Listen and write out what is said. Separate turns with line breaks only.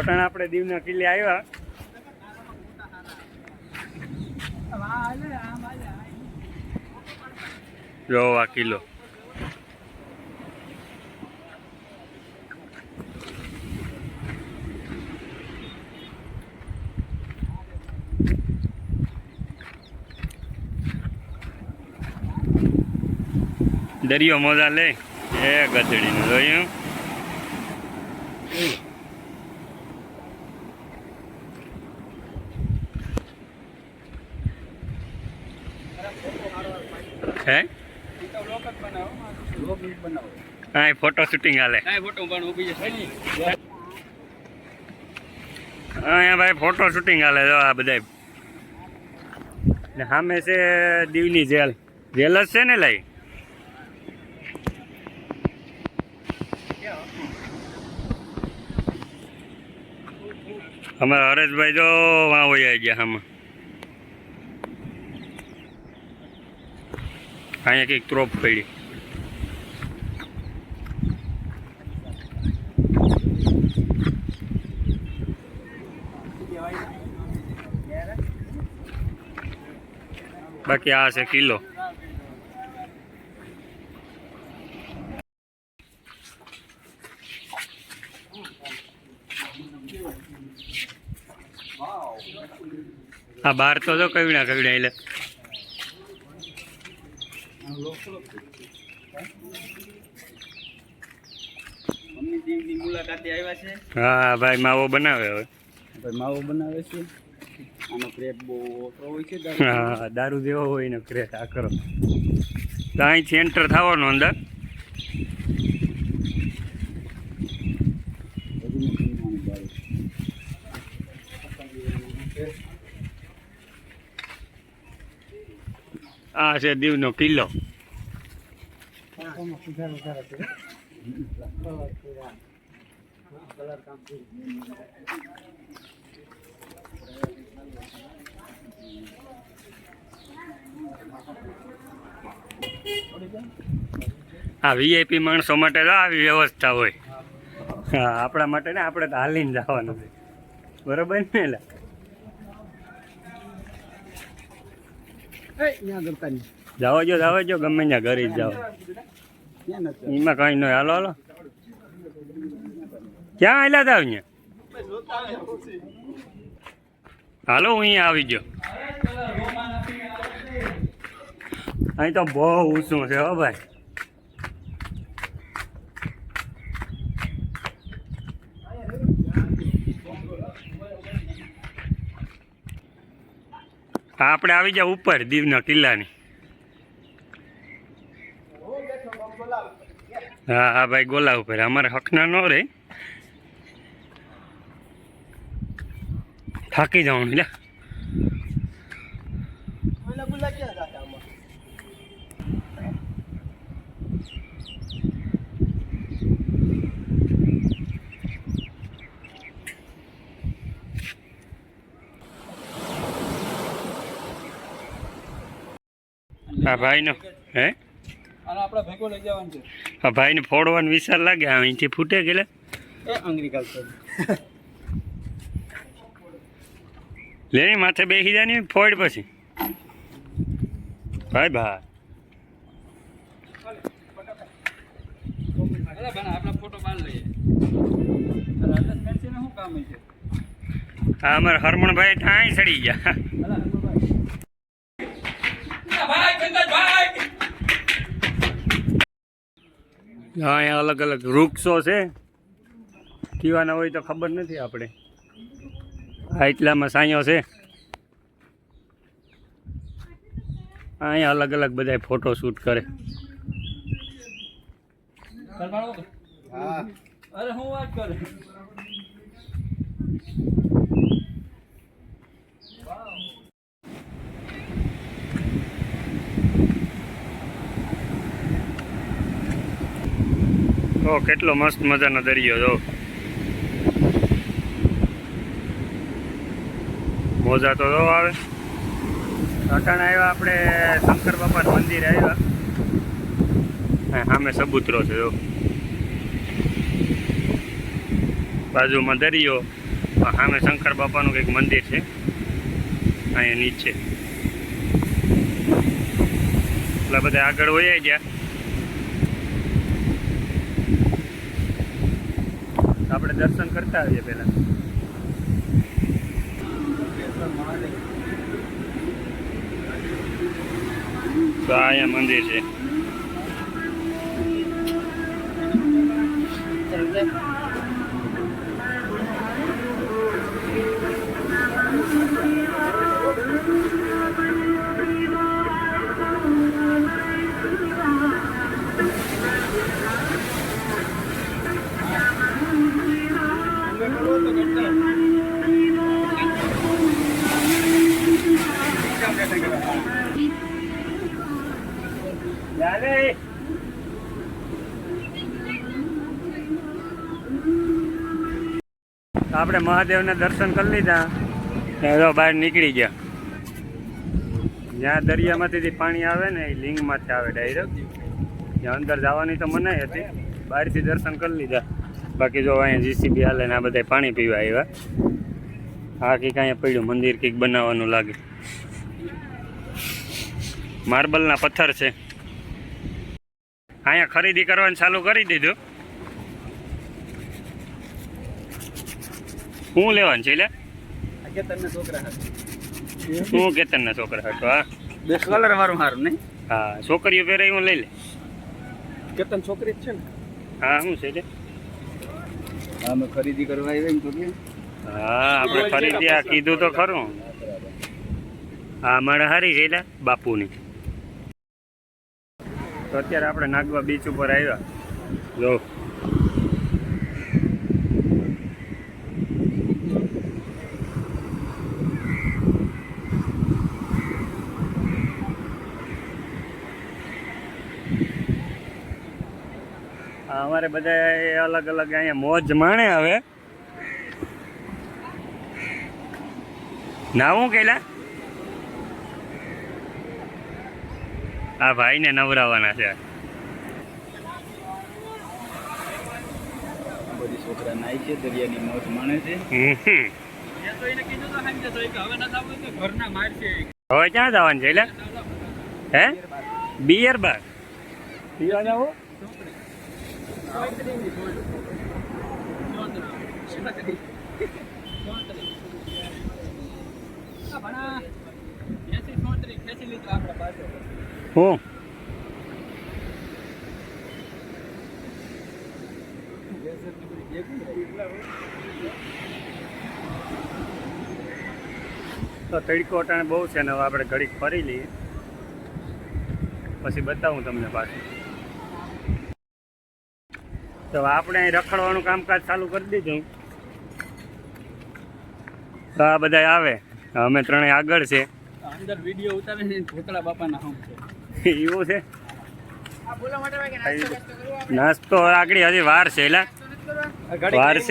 અટાણે આપણે દીવના કિલ્લે આવ્યા જો આ કિલ્લો દરિયો મોજા લે એ ગધડીનું જોયું હે? ફોટો શૂટિંગ હાલે. અહીંયા ભાઈ ફોટો શૂટિંગ હાલે, જો આ બધા સામે છે દીવની જેલ. જેલ જ છે ને લઈ? અમારા હરેશભાઈ જો વાં હોય ગયા આમાં. અહીંયા કંઈક ત્રોપ પડી. બાકી આ છે કિલ્લો. આ બાર તો જો કવિણા કવિણા એટલે. હા ભાઈ માવો બનાવે હવે.
ભાઈ માવો બનાવે છે. આનો ક્રેક બહુ ઓછો હોય છે
હા દારૂ જેવો હોય ને ક્રેક આ કરો. તો અહીંથી એન્ટર થવાનો અંદર. આ છે દીવનો કિલ્લો. આ વીઆઈપી માણસો માટે તો આવી વ્યવસ્થા હોય. હા આપણા માટે ને આપણે તો હાલીને જવાનું છે. બરોબર ને એટલે જાઓ જો જાઓ જો ગમે ત્યાં ઘરે જ જાઓ? એમાં કઈ નહીં. હાલો હાલો. ક્યાં આવેલા હતા અહીંયા? હાલો, હું અહીંયા આવી ગયો. અહીં તો બહુ ઊંચું છે, હો ભાઈ. આપણે આવી જાવ ઉપર, દીવના કિલ્લાની. હા હા ભાઈ ગોલા ઉપર. અમારે હકના ન રે. થાકી જવાનું લે આ ભાઈનો, હે?
આનો આપણે ભેગો લઈ જવાનું છે.
આ ભાઈને ફોડવાનો વિચાર લાગે અહીંથી ફૂટે ગયેલા
એ agriculture.
લે માથે બેસી જાય ને ફોડ પછી. ભાઈ ભાઈ આ અમારા હરમણભાઈ ઠાઈ ચડી ગયા. અહીંયા અલગ અલગ વૃક્ષો છે. કીવાના હોય તો ખબર નથી આપણે. આ એટલામાં સાંયો છે. અહીંયા અલગ અલગ બધા ફોટો શૂટ કરે.
હા. અરે હું વાત કરું?
તો કેટલો મસ્ત મજાનો દરિયો, જો. મોજા તો જો આવે. અટાણે આવ્યા આપણે શંકર બાપા મંદિર આવ્યા. સામે સબૂતરો છે, જો. બાજુમાં દરિયો સામે શંકર બાપાનું કંઈક મંદિર છે. અહીંયા નીચે. એટલે બધા આગળ વયા ગયા આપણે દર્શન કરતા આવીએ પહેલા. તો અહીંયા મંદિર છે. તો આપણે મહાદેવના દર્શન કરી લીધા. તો બહાર નીકળી ગયા. જ્યાં દરિયામાંથી પાણી આવે ને એ લિંગમાંથી આવે ડાયરેક્ટ ત્યાં અંદર જવાની તો મનાઈ હતી. બહારથી દર્શન કરી લીધા. બાકી જો અહીંયા જીસીબી હાલે ને આ બધા પાણી પીવા આવ્યા. આ કંઈક અહીંયા પડ્યું, મંદિર કંઈક બનાવવાનું લાગે. માર્બલના પથ્થર છે. અહીંયા ખરીદી કરવાનું ચાલુ કરી દીધું. શું લેવાનું છે એટલે
છોકરા
શું કેતનના છોકરા હતો હા?
બે કલર વાળું સારું નહીં?
હા છોકરીઓ પહેરાય હું લઈ લે.
કેતન છોકરી જ છે ને?
હા શું છે એટલે
હા અમે ખરીદી કરવા આવ્યા ને તો
હા આપણે ખરીદી આ કીધું તો ખરું. હા મારે હારી છે બાપુની. તો અત્યારે આપણે નાગવા બીચ ઉપર આવ્યા. જો. અમારે બધા અલગ અલગ અહીંયા મોજ માણે હવે. નાવું કેલા આ ભાઈને નવરાવાના છે.
બધી છોકરા નાય છે દરિયાની મોજ માણે છે.
હવે ક્યાં જવાનું છે એટલે? હે? Beer bar. પીવા જાવ હું? તો તડકો અટાણે બહુ છે ને, હવે આપણે ઘડીક ફરી લઈએ. પછી બતાવું તમને પાછું. તો આપણે અહીં રખડવાનું કામકાજ ચાલુ કરી દીધું. તો આ બધા આવે. અમે ત્રણેય આગળ છે.
અંદર વીડિયો ઉતારે ને ભોતળા બાપાના હમ છે.
એવું છે? નાસ્તો આગળ હજી વાર છે એલા વાર છે.